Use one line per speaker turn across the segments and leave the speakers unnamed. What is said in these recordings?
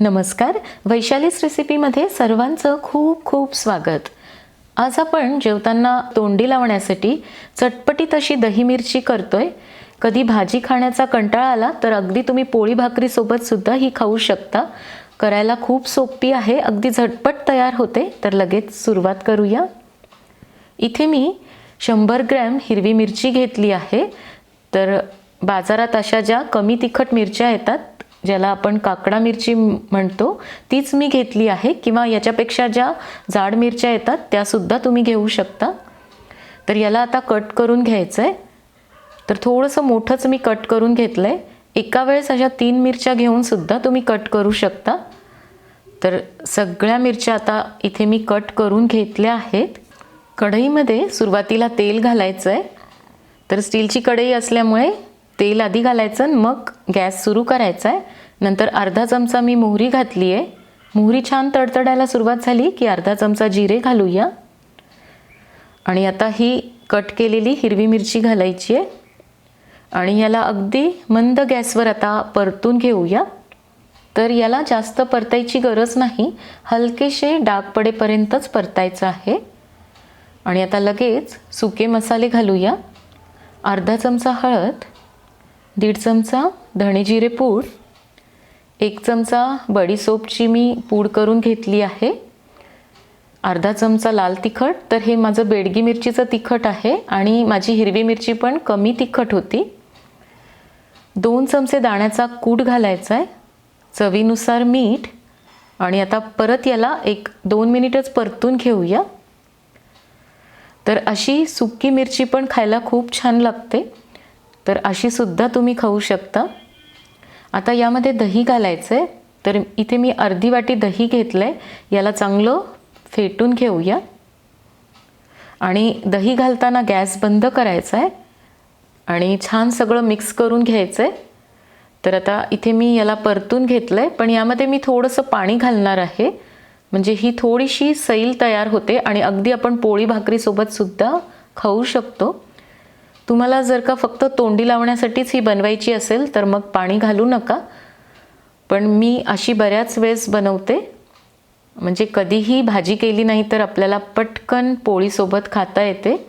नमस्कार. वैशालीस रेसिपीमध्ये सर्वांचं खूप खूप स्वागत. आज आपण जेवताना तोंडी लावण्यासाठी चटपटीत अशी दही मिरची करतोय. कधी भाजी खाण्याचा कंटाळा आला तर अगदी तुम्ही पोळी भाकरीसोबत सुद्धा ही खाऊ शकता. करायला खूप सोपी आहे अगदी झटपट तयार होते तर लगेच सुरुवात करूया. इथे मी शंभर ग्रॅम हिरवी मिरची घेतली आहे. तर बाजारात अशा ज्या कमी तिखट मिरच्या येतात ज्याला आपण काकडा मिरची म्हणतो तीच मी घेतली आहे किंवा याच्यापेक्षा ज्या जाड मिरच्या येतात त्यासुद्धा तुम्ही घेऊ शकता. तर याला आता कट करून घ्यायचं आहे तर थोडंसं मोठंच मी कट करून घेतलं आहे एका वेळेस अशा तीन मिरच्या घेऊन सुद्धा तुम्ही कट करू शकता. तर सगळ्या मिरच्या आता इथे मी कट करून घेतल्या आहेत. कढईमध्ये सुरुवातीला तेल घालायचं आहे तर स्टीलची कढई असल्यामुळे तेल आधी घालायचं मग गॅस सुरू करायचा आहे. नंतर अर्धा चमचा मी मोहरी घातली आहे. मोहरी छान तडतडायला सुरुवात झाली की अर्धा चमचा जिरे घालूया. आणि आता ही कट केलेली हिरवी मिरची घालायची आहे. आणि याला अगदी मंद गॅसवर आता परतून घेऊया. तर याला जास्त परतायची गरज नाही. हलकेसे डाग पडेपर्यंतच परतायचं आहे. आणि आता लगेच सुके मसाले घालूया. अर्धा चमचा हळद. दीड चमचा धणे जिरे पूड एक चमचा बडीसोपची मी पूड करून घेतली आहे अर्धा चमचा लाल तिखट तर हे माझं बेडगी मिरचीचं तिखट आहे आणि माझी हिरवी मिरची पण कमी तिखट होती. दोन चमचे दाण्याचा कूट घालायचा आहे चवीनुसार मीठ आणि आता परत याला एक दोन मिनिटच परतून घेऊया. तर अशी सुकी मिरची पण खायला खूप छान लागते. तर अशीसुद्धा तुम्ही खाऊ शकता. आता यामध्ये दही घालायचं आहे तर इथे मी अर्धी वाटी दही घेतलं आहे याला चांगलं फेटून घेऊया. आणि दही घालताना गॅस बंद करायचा आहे आणि छान सगळं मिक्स करून घ्यायचं आहे तर आता इथे मी याला परतून घेतलं आहे पण यामध्ये मी थोडंसं पाणी घालणार आहे. म्हणजे ही थोडीशी सैल तयार होते आणि अगदी आपण पोळी भाकरीसोबतसुद्धा खाऊ शकतो. तुम्हाला जर का फक्त तोंडी लावण्यासाठीच ही बनवायची असेल तर मग पाणी घालू नका. पण मी अशी बऱ्याच वेळेस बनवते. म्हणजे कधीही भाजी केली नाही तर आपल्याला पटकन पोळीसोबत खाता येते.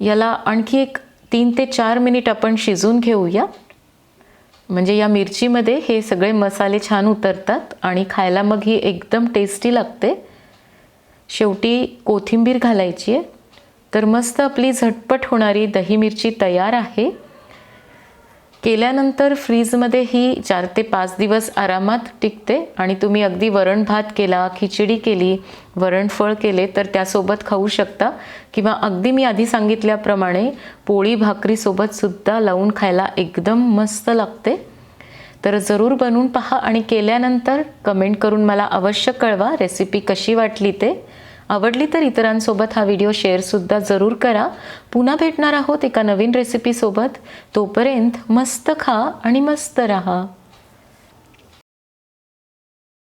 याला आणखी एक तीन ते चार मिनिट आपण शिजून घेऊया. म्हणजे या मिरचीमध्ये हे सगळे मसाले छान उतरतात आणि खायला मग ही एकदम टेस्टी लागते. शेवटी कोथिंबीर घालायची आहे. तर मस्त आपली झटपट होणारी दही मिरची तयार आहे. केल्यानंतर फ्रीजमध्ये ही चार ते पाच दिवस आरामात टिकते आणि तुम्ही अगदी वरण भात केला खिचडी केली वरणफळ केले तर त्यासोबत खाऊ शकता. किंवा अगदी मी आधी सांगितल्याप्रमाणे पोळी भाकरीसोबत सुद्धा लावून खायला एकदम मस्त लागते. तर जरूर बनवून पहा आणि केल्यानंतर कमेंट करून मला अवश्य कळवा रेसिपी कशी वाटली ते. आवडली तर इतरांसोबत हा व्हिडिओ शेअरसुद्धा जरूर करा. पुन्हा भेटणार आहोत एका नवीन रेसिपीसोबत तोपर्यंत मस्त खा आणि मस्त रहा.